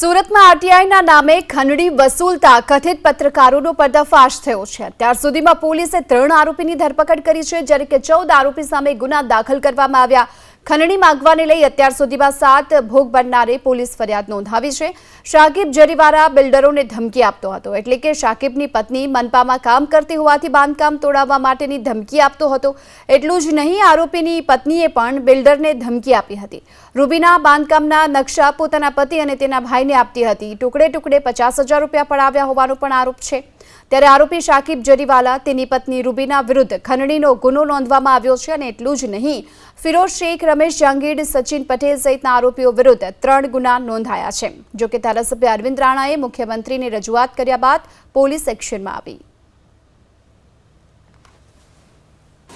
સુરતમાં આરટીઆઈના નામે ખંડણી વસૂલતા કથિત પત્રકારોનો પર્દાફાશ થયો છે. અત્યાર સુધીમાં પોલીસે ત્રણ આરોપીની ધરપકડ કરી છે, જ્યારે કે ચૌદ આરોપી સામે ગુના દાખલ કરવામાં આવ્યા. ખંડણી માંગવાને લઈ અત્યાર સુધીમાં સાત ભોગ બનનારે પોલીસ ફરિયાદ નોંધાવી છે. શાકિબ જરીવારા બિલ્ડરોને ધમકી આપતો હતો, એટલે કે શાકિબની પત્ની મનપામાં કામ કરતી હોવાથી બાંધકામ તોડાવવા માટેની ધમકી આપતો હતો. એટલું જ નહીં, આરોપીની પત્નીએ પણ બિલ્ડરને ધમકી આપી હતી. રૂબીના બાંધકામના નકશા પોતાના પતિ અને તેના ભાઈને આપતી હતી. ટુકડે ટુકડે પચાસ રૂપિયા પડાવ્યા હોવાનો પણ આરોપ છે. ત્યારે આરોપી શાકિબ જરીવાલા તેની પત્ની રૂબીના વિરુદ્ધ ખંડણીનો ગુનો નોંધવામાં આવ્યો છે અને એટલું જ નહીં, ફિરોઝ શેખ, રમેશ જહાંગીર, સચિન પટેલ સહિતના આરોપીઓ વિરુદ્ધ ત્રણ ગુના નોંધાયા છે. જોકે ધારાસભ્ય અરવિંદ રાણાએ મુખ્યમંત્રીને રજૂઆત કર્યા બાદ પોલીસ એક્શનમાં આવી.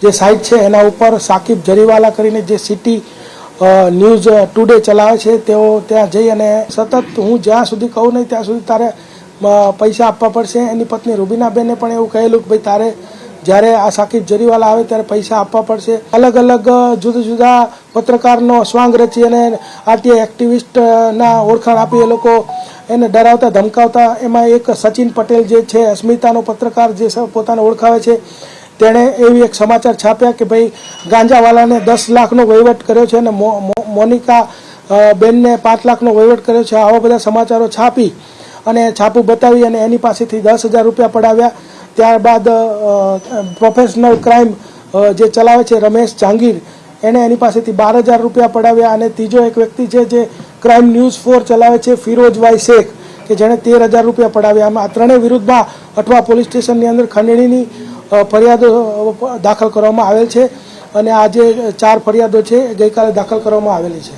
જે સાઇટ છે એના ઉપર સાકિબ જરીવાલા કરીને જે સિટી ન્યૂઝ ટુડે ચલાવે છે, તેઓ ત્યાં જઈ અને સતત હું જ્યાં સુધી કહું નહીં ત્યાં સુધી તારે પૈસા આપવા પડશે. એની પત્ની રૂબીનાબેને પણ એવું કહેલું કે ભાઈ, તારે જ્યારે આ સાકિબ જરીવાલા આવે ત્યારે પૈસા આપવા પડશે. અલગ અલગ જુદા જુદા પત્રકારનો સ્વાંગ રચી અને આરટીઆઈ એક્ટિવિસ્ટના ઓળખાણ આપી એ લોકો એને ડરાવતા, ધમકાવતા. એમાં એક સચિન પટેલ જે છે, અસ્મિતાનો પત્રકાર જે પોતાને ઓળખાવે છે, તેણે એવી એક સમાચાર છાપ્યા કે ભાઈ, ગાંજાવાલાને દસ લાખનો વહીવટ કર્યો છે અને મોનિકા બેનને પાંચ લાખનો વહીવટ કર્યો છે. આવા બધા સમાચારો છાપી અને છાપું બતાવી અને એની પાસેથી દસ હજાર રૂપિયા પડાવ્યા. ત્યારબાદ પ્રોફેશનલ ક્રાઇમ જે ચલાવે છે રમેશ જહાંગીર એણે એની પાસેથી બાર હજાર રૂપિયા પડાવ્યા અને ત્રીજો એક વ્યક્તિ છે જે ક્રાઇમ ન્યૂઝ ફોર ચલાવે છે ફિરોજભાઈ શેખ, કે જેણે તેર હજાર રૂપિયા પડાવ્યા. આમાં આ ત્રણેય વિરુદ્ધમાં અઠવા પોલીસ સ્ટેશનની અંદર ખંડણીની ફરિયાદો દાખલ કરવામાં આવેલ છે. અને આ જે ચાર ફરિયાદો છે, ગઈકાલે દાખલ કરવામાં આવેલી છે.